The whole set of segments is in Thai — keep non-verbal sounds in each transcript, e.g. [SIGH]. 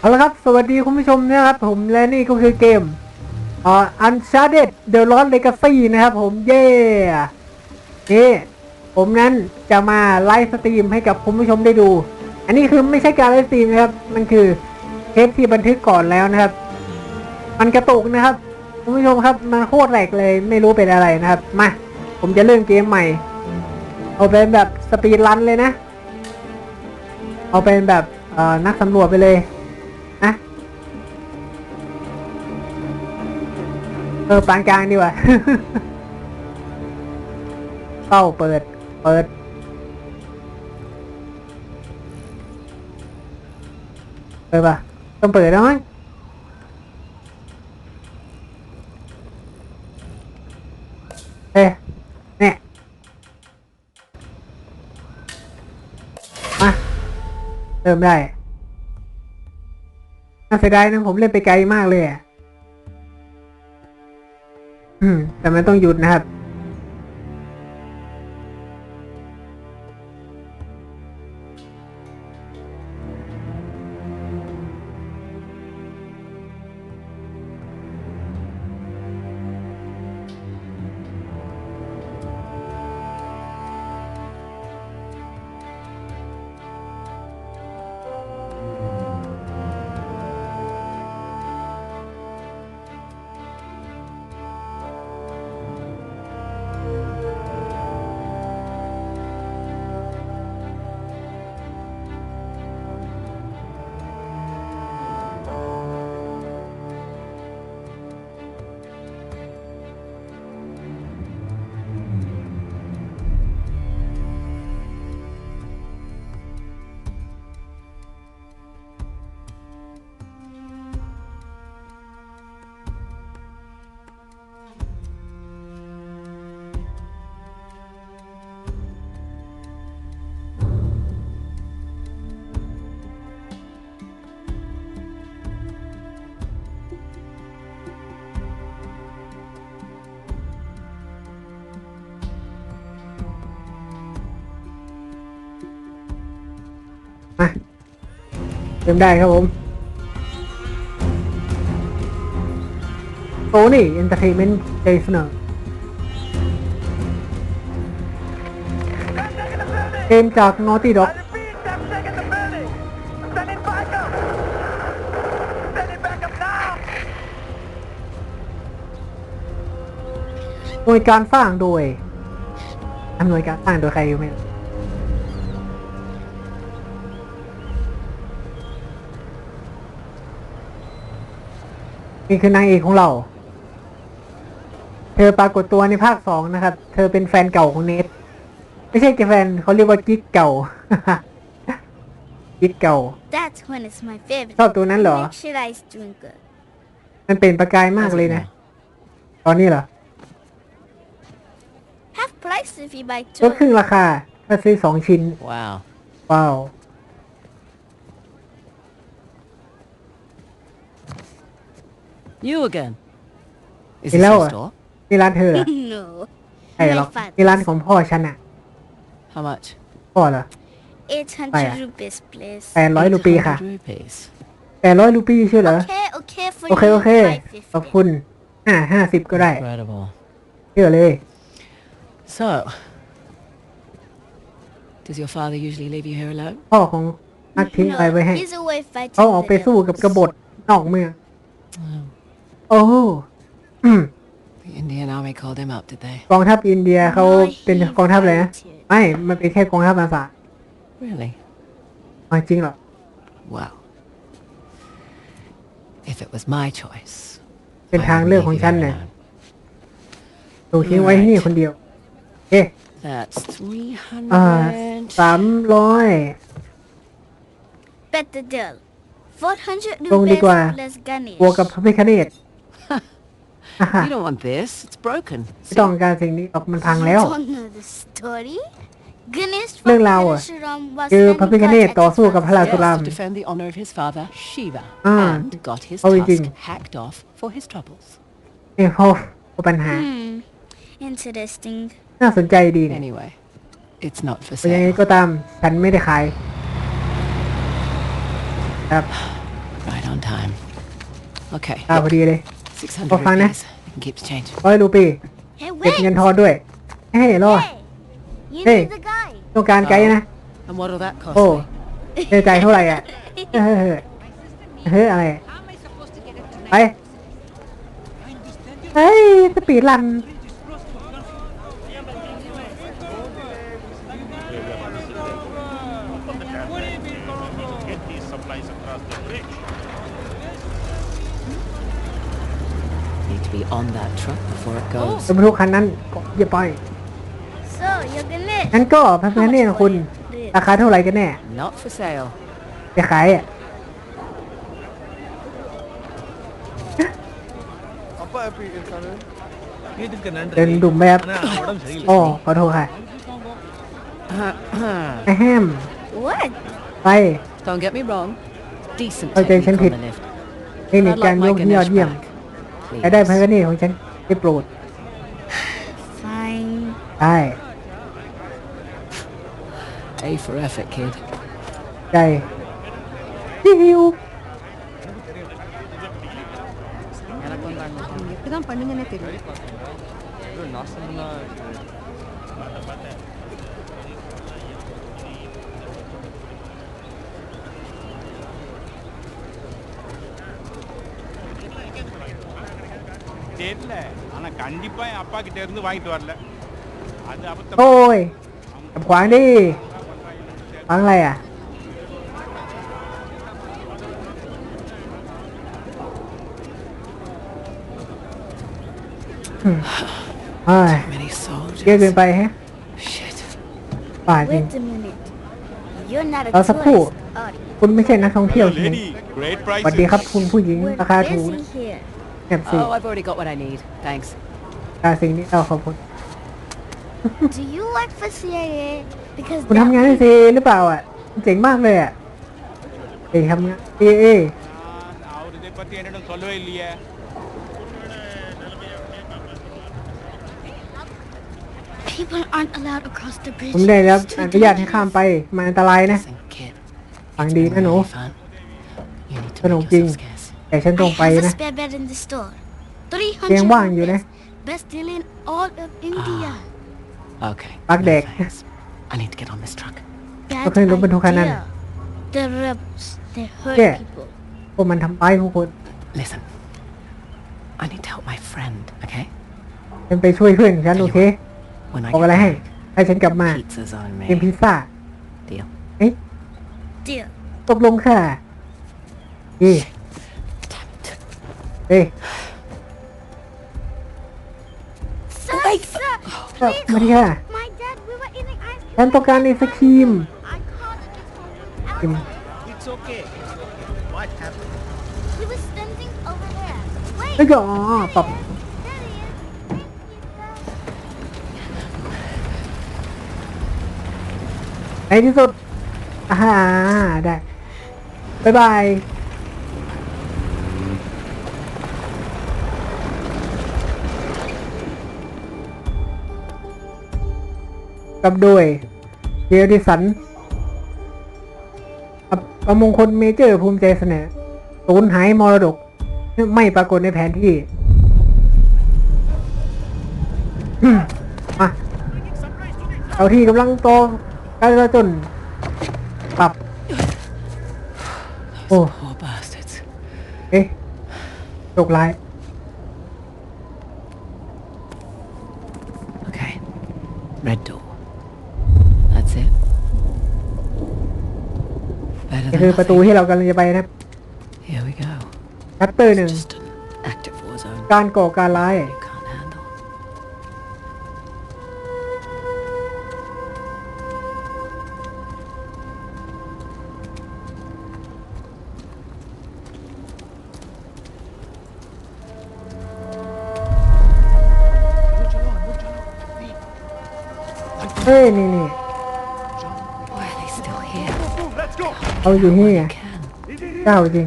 เอาละครับสวัสดีคุณผู้ชมนะครับผมและนี่ก็คือเกมอ่อันชาเดดเดอะลอนเลกาซีนะครับผม เย่เี่ผมนั้นจะมาไลฟ์สตรีมให้กับคุณผู้ชมได้ดู อันนี้คือไม่ใช่การไลฟ์สตรีมนะครับ มันคือเทปที่บันทึกก่อนแล้วนะครับ มันกระตุกนะครับ คุณผู้ชมครับ มันโคตรแหลกเลยไม่รู้เป็นอะไรนะครับ มา ผมจะเริ่มเกมใหม่ เอาเป็นแบบสปีดรันเลยนะ เอาเป็นแบบนักสำรวจไปเลยเออปานกลางดีกว่าเข้าเปิด เปิดเปิดปะต้องเปิดแล้วมั้งเอ๊ะเนี่ยมาเริ่มได้ น่าเสียดายนะผมเล่นไปไกลมากเลยอ่ะแต่ไม่ต้องหยุดนะครับเต็มได้ครับผมโตนี่เอนเตอร์เทนเมนต์ใจเสนอเกมจากนอตี้ด็อกโดยการสร้างโดยหน่วยการสร้างโดยใครอยู่ไหมนี่คือนางเอกของเรา เธอปรากฏตัวในภาคสองนะครับ เธอเป็นแฟนเก่าของเนทไม่ใช่แกแฟน เขาเรียกว่า กิ๊กเก่า กิ๊กเก่าชอบตัวนั้นเหรอ มันเป็นประกายมากเลยนะ ตอนนี้เหรอก็ลดครึ่งราคา ถ้าซื้อสองชิ้น้าว ว้าวนี่ร้านเธอเหรอ n หรอกนี่ร้านของพ่อฉันอะ How much? พ่อเหรอ e ป g h t hundred r u p please. แปดร้อยรูปีค่ะแปดร้อยรูปีใช่เหรอโอเคโอเคโอเคขอบคุณห้าห้าสิบก็ได้เยอะเลย So Does your father usually leave you here alone? พ่อของมักทิ้งไปไว้ให้เขาออกไปสู้กับกบฏนอกเมืองโอ้ืม called him up, did they? กองทัพอินเดียเขาเป็นกองทัพอะไรนะ ไม่ มันเป็นแค่กองทัพอาสา Really? จริงเหรอ Well, if it was my choice, เป็นทางเลือกของฉันเนี่ยถูกทิ้งไว้ที่นี่คนเดียว เอ๊ะ That's อสามร้อย better deal. r u e ลงดีกว่าบวกกับพระพิคเนต you don't want this. It's broken. ไม่ต้องการสิ่งนี้หอกมันพังแล้วเรื่องราวอ่ะคือพระพิฆเนศต่อสู้กับพระราชรามอ่าเอาจริงเนี่ยปัญหาน่าสนใจดีเนียเป็นยังไงก็ตามฉันไม่ได้ขายครับ right on time okay ตาพอดีเลย600ฟังนะโอ้ยลูปีเก็บเงินทอนด้วยเฮ้ยรอดเฮ้ยต้องการไกด์นะโอ้เจ๊ใจเท่าไหร่อ่ะเฮ้ยอะไรไปเฮ้ยสปีดลันสมรูบคันนั้น อย่าปล่อยนั่นก็แพนนี่นะคุณ ราคาเท่าไหร่กันแน่จะขายเดินดุ่มแบบโอ้ขอโทษค่ะแฮมไปเข้าใจฉันผิด นี่ในการยกยอดเยี่ยมจะได้ไพ่ก็นี่ของฉันไี่โปรดใช่ใช่ A for effort kid ใช่ดีฮิวต้องปนึงกั่ในตึก தெரியல ஆ ன ா க ண ் ட ி ப ் ப ா அப்பா கிட்ட இருந்து வாங்கிட்டு வரல அது அ ப த ் த ்โอ้ยจขวางดิขวางอะไรอ่ะเฮ้ย m a n เยอะเกินไปแฮะ s ป่าจริงรอสักคู่คุณไม่ใช่นักท่องเที่ยวใช่ไหมสวัสดีครับ คุณผู้หญิงราคาถูก Oh, I've already got what I need. t h a ตาสิงนี่ขอบคุณ Do you like for CIA? b e c a u คุณทำงานให้ c i หรือเปล่าอ่ะเจ๋งมากเลยอ่ะเองทำงาน CIA p e o ผมได้แล้วอนุญาตให้ข้ามไป มันอันตรายนะฟังดีนะหนูขนมจริงแต่ฉันตรงไปนะเตียงว่างอยู่นะปักเด็ก I n ก็ขึ้นรถบรรทุกคันนั้นเจ๊พวกมันทำไ้ายผู้คน Listen. I need to help my friend, okay? ฉันไปช่วยเพื่อนฉันโอเคบอกอะไรให้ให้ฉันกลับมาเป็นพิซซ่าเดี๋ยวเอ๊ะตกลงค่ะอีเฮ้ยมาดิค่ะฉันต้งกานไอศครีมไอ้ก็อตบไอ้ที่สุดอ่าได้บายบายกับโดยเียรดิสันประมงคลเมเจอร์ภูมิใจเสนอศู์หายมรดก ไม่ปรากฏในแผนที่มาเอาที่กำลังโตกันจนปรับโอ้เอ๊ะตกไร่คือประตูที่เรากำลังจะไปนะครับเตอร์หนึ่งการก่อการร้ายเฮ้ยนี่เาอยู่นี่ไงเจ้าจริง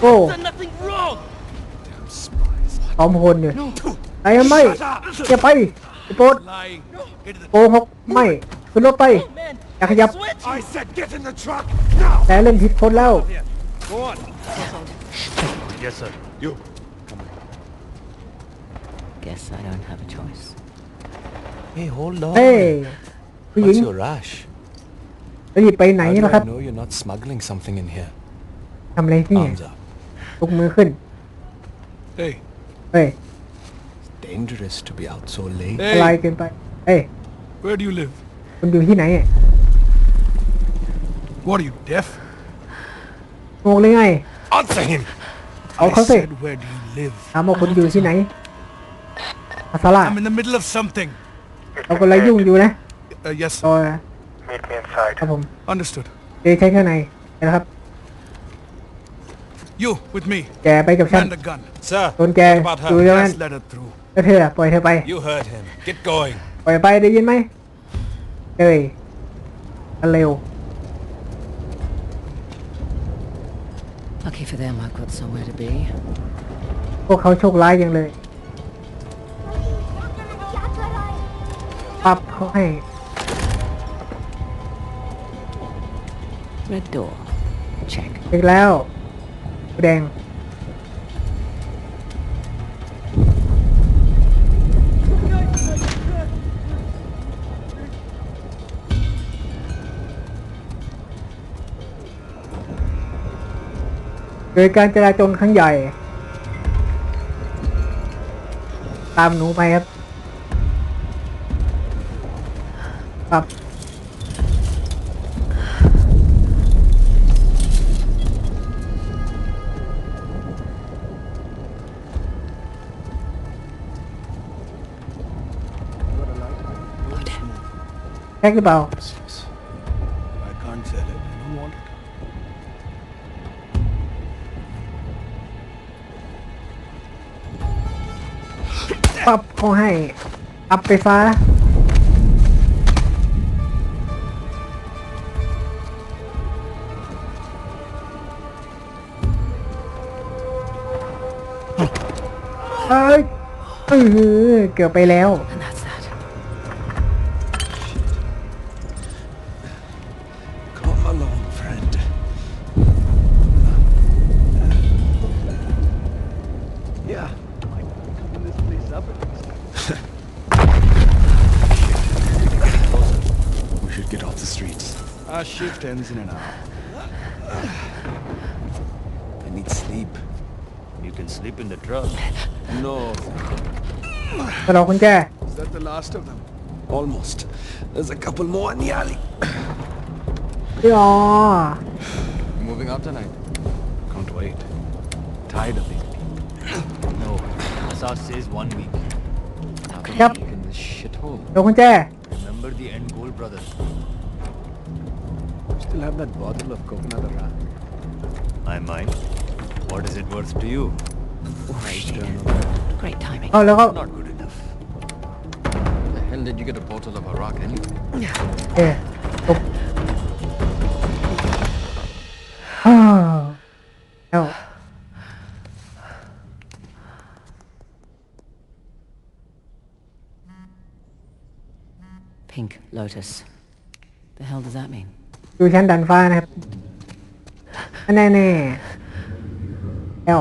โอ้สองคนอยู่ไอ้ไม่อย่าไปโปดโอหกไม่ขึ้นรถไปอย่าขยับแต่เล่นผิดคนแล้วเฮ้ยผู้หญิงแลไปไหนล่ะครับทำอะไรที่นี่ตบมือขึ้นเฮ้ยเฮ้ย d a n g e r อะไรเกินไปเฮ้ย where do you live คุณอยู่ที่ไหน what are you deaf งงเลยไง answer him เอาเขาสิถามว่าคุณอยู่ที่ไหนอาซาลาเรากำลัยุ่งอยู่นะ Uh, yes. โอ้ย Meet me ค inside. รับผม Understood. เอ้ยใช้ข้างในนะครับ You with me. แกไปกับฉัน m the gun. Sir, นแก o u ดู her? เนั้น t let her through. เธอปล่อยเธอไป You heard him. Get going. ปล่อยไปได้ยินไหมเอ้ยเร็ว Lucky for them, I've got somewhere to be. พวกเขาโชคร้ายอย่างเลยปรับเขาให้ระ d d o เช็คแล้วแดงโดยการจราจรครั้งใหญ่ตามหนูไปครับครับแกหรือปา I can't sell it. o want it. ปั๊บเขาให้อัพไฟฟ้าเอ้ยเกือบไปแล้ว ends in an hour. I need sleep. You can sleep in the truck. No. Hello, Is that the last of them? Almost. There's a couple more in the alley. Yeah. Moving out tonight. Can't wait. Tired of it. people. No. Assad says one week. Now yep. in this shithole. Remember the end goal, brother still have that bottle of coconut rum. I might. What is it worth to you? Oh, shit. Great timing. Oh, look. Oh. Not good enough. The hell did you get a bottle of Iraq anyway? Eh? Yeah. Oh. Help. Oh. Oh. Pink Lotus. The hell does that mean? ดูชั้นดันฟ้านะครับ แน่แน่แล้ว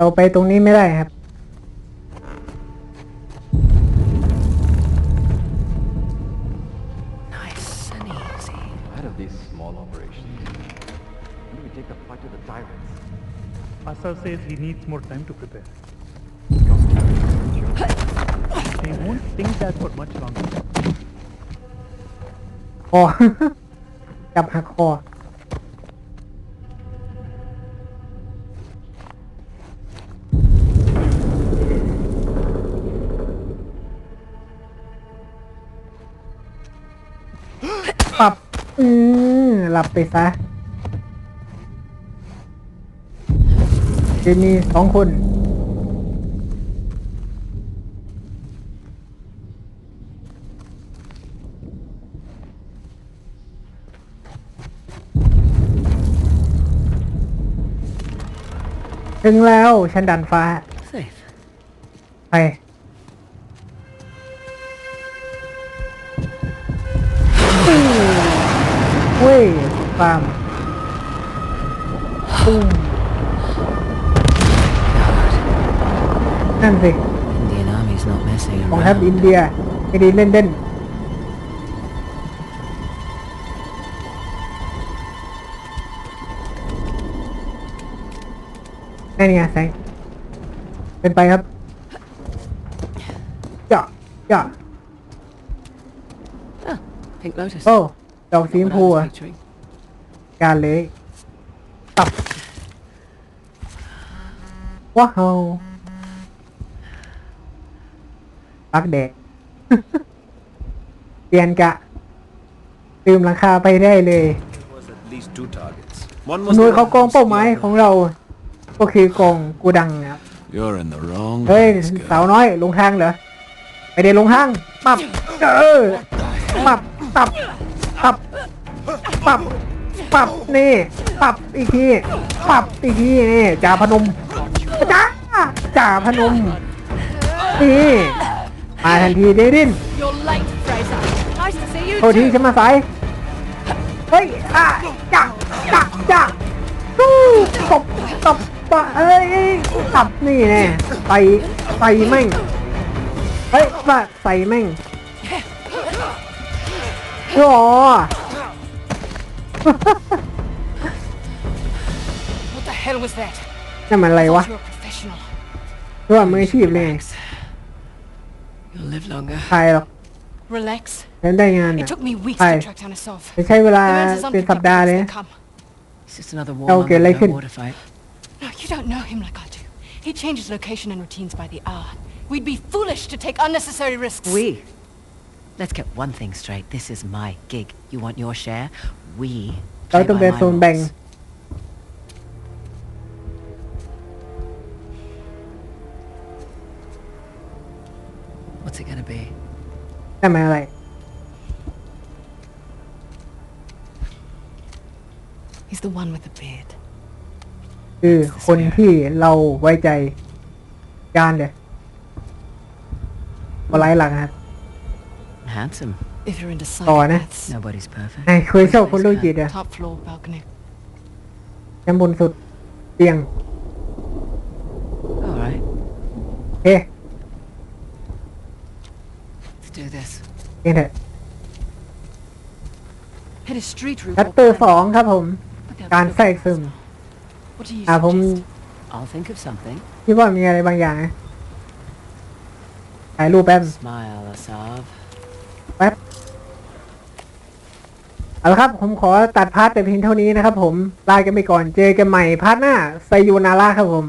เราไปตรงนี้ไม่ได้ครับโอ้อจับหักคอออหลับไปซะจะมีสองคน ถึงแล้วฉันดันฟ้า ไปปัมปุ้มนั่นสิมองรับอินเดียไม่ดีเล่นเด่นนั่นไงแสงเป็นไปครับจ่าจ่า pink lotus. โอ้ดอกสีชมพูอ่ะกาเลยตับว้าว ปักเด็กเปลี่ยนกะตืมรลังคาไปได้เลยหน่วยเขากองเป้าหมายของเรา ก็คือกองกูดังครับเฮ้ยสาวน้อย ลงทางเหรอไม่ได้ลงทาง ปับเออปับปับปับปับปรับนี่ปรับอีกทีปรับอีกทีนี่จ่าพนมจ้าจ่าพนมนี่มาทันทีเดดินโทษทีฉันมาสายเฮ้ยอ่ะจักจักจักตู้ตบตบปะเอ้ยตับนี่แน่ใส่ใส่แม่งเฮ้ยปะใส่แม่งโอ้ [LAUGHS] What the hell was that? professional. you You're a professional. ร่วมมืออาชีพเลย You'll live longer. ใครหรอก Relax. เล่นได้งาน It took me weeks to track down a solve. The It's just another war oh, Okay, water fight. No, you don't know him like I do. He changes location and routines by the hour. We'd be foolish to take unnecessary risks. We. Let's get one thing straight. This is my gig. You want your share? we เราต้องเดินโซนแบง What's it gonna be ทำไมอะไร He's the one with the beard คือคนที่เราไว้ใจการเดี๋ยวมาไล่หลังครับ handsome ต่อนะไอ้คุยโชาคนรู้จิตอะยันบนสุดเตียงโอเคเอเดชัตเตอร์สองครับผมการแทรกซึมอ่าผมคิดว่ามีอะไรบางอย่างถ่ายรูปแป๊บเอาละครับผมขอตัดพาร์ทแต่เพียงเท่านี้นะครับผม ลากันไปก่อน เจอกันใหม่พาร์ทหน้าไซยูนาร่าครับผม